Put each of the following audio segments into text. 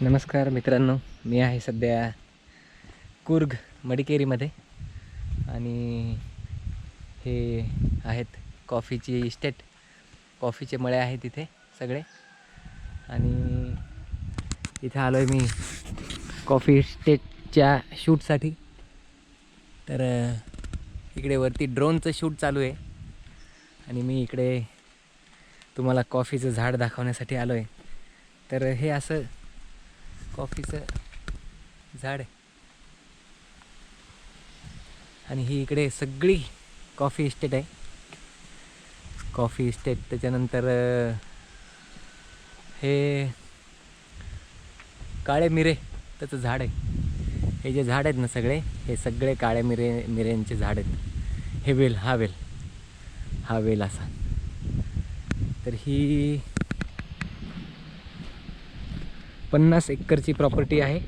नमस्कार मित्रांनो मी आहे सध्या कुर्ग मडिकेरीमध्ये आणि हे आहेत कॉफीची इस्टेट. कॉफीचे मळे आहेत तिथे सगळे. आणि इथे आलो आहे मी कॉफी इस्टेटच्या शूटसाठी. तर इकडे वरती ड्रोनचं शूट चालू आहे. आणि मी इकडे तुम्हाला कॉफीचं झाड दाखवण्यासाठी आलो आहे तर हे असं कॉफीचं झाड आहे. आणि ही इकडे सगळी कॉफी इस्टेट आहे. कॉफी इस्टेट त्याच्यानंतर हे काळे मिरे त्याचं झाड आहे. हे जे झाड आहेत ना सगळे हे सगळे काळे मिरे मिऱ्यांचे झाड आहेत. हे वेल हा वेल हा वेल असा. तर ही पन्नास एकरची प्रॉपर्टी आहे.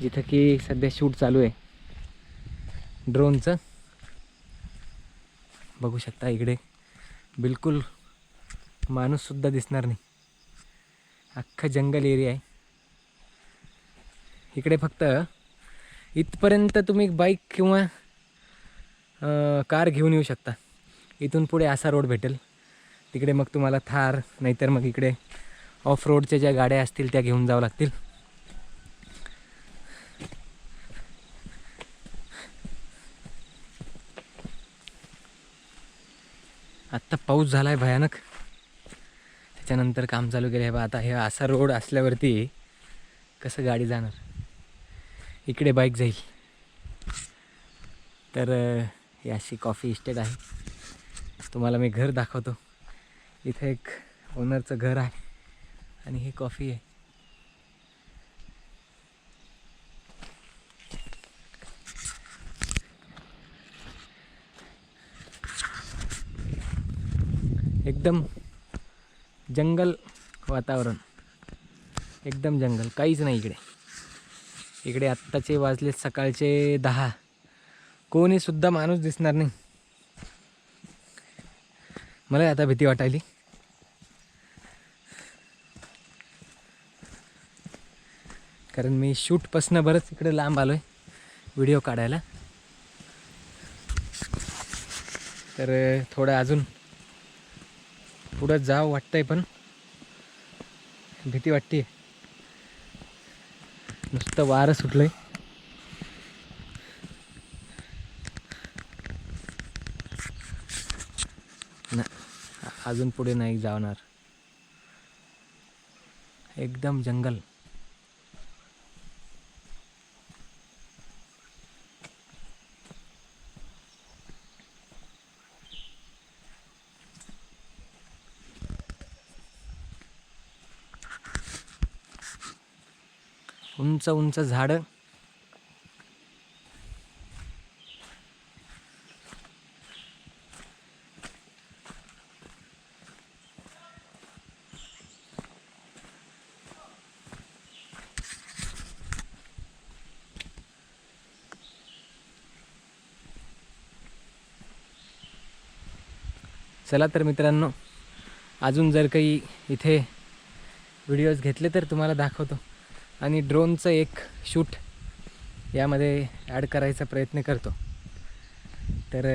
जिथं की सध्या शूट चालू आहे. ड्रोनचं बघू शकता इकडे. बिलकुल माणूससुद्धा दिसणार नाही. अख्खं जंगल एरिया आहे. इकडे फक्त इथपर्यंत तुम्ही बाईक किंवा कार घेऊन येऊ शकता. इथून पुढे असा रोड भेटेल. तिकडे मग तुम्हाला थार नाहीतर मग इकडे ऑफ रोडच्या ज्या गाड्या असतील त्या घेऊन जावं लागतील. आत्ता पाऊस झाला आहे भयानक. त्याच्यानंतर काम चालू केलं आहे बा. आता हे असा रोड असल्यावरती कसं गाडी जाणार? इकडे बाईक जाईल. तर ही अशी कॉफी इस्टेट आहे. तुम्हाला मी घर दाखवतो. इथे एक ओनरचं घर आहे. आणि ही कॉफी आहे. एकदम जंगल वातावरण. एकदम जंगल. काहीच नाही इकडे. इकडे आत्ताचे वाजले सकाळचे दहा. कोणीसुद्धा माणूस दिसणार नाही. मला आता भीती वाटायली. कारण मी शूटपासनं बरंच इकडे लांब आलो आहे व्हिडिओ काढायला. तर थोडं अजून पुढं जावं वाटतंय पण. भीती वाटते नुसतं वारं सुटलं ना अजून पुढे नाही जाणार एकदम जंगल. उंच उंच झाडं. चला तर मित्रांनो अजून जर काही इथे व्हिडिओज घेतले तर तुम्हाला दाखवतो. आणि ड्रोनचं एक शूट यामध्ये ॲड करायचा प्रयत्न करतो. तर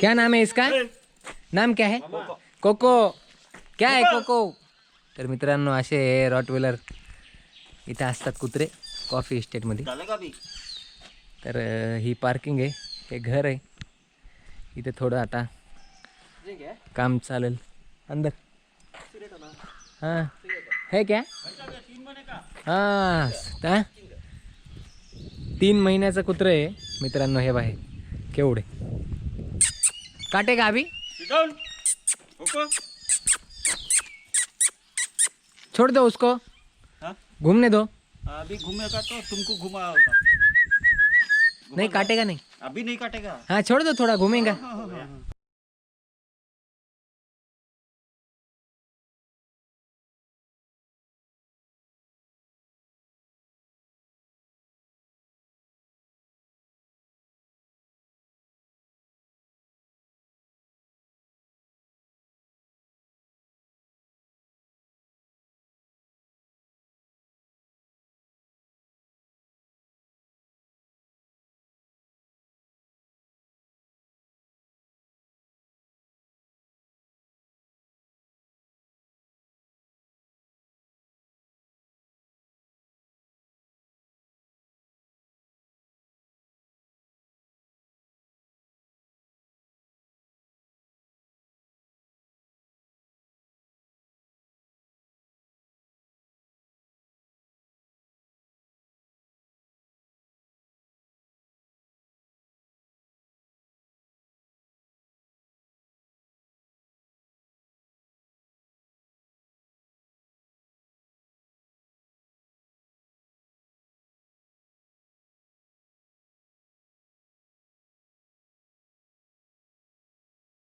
क्या नाम है इसका? नाम क्या है? कोको। क्या आहे कोको। तर मित्रांनो असे रॉटवेलर इथे असतात कुत्रे कॉफी इस्टेटमध्ये का तर ही पार्किंग आहे हे घर आहे. इथे थोडं आता काम चालेल. अंदर. हां. है क्या? हां ता तीन महिन्याचं कुत्रं आहे मित्रांनो हे बाहे केवढे? काटे का अभी? छोड़ दो उसको. घूमने दो। अभी घूमेगा तो तुमको घुमा होगा। नहीं काटेगा नहीं। अभी नहीं काटेगा? हाँ छोड़ दो थोड़ा घूमेगा।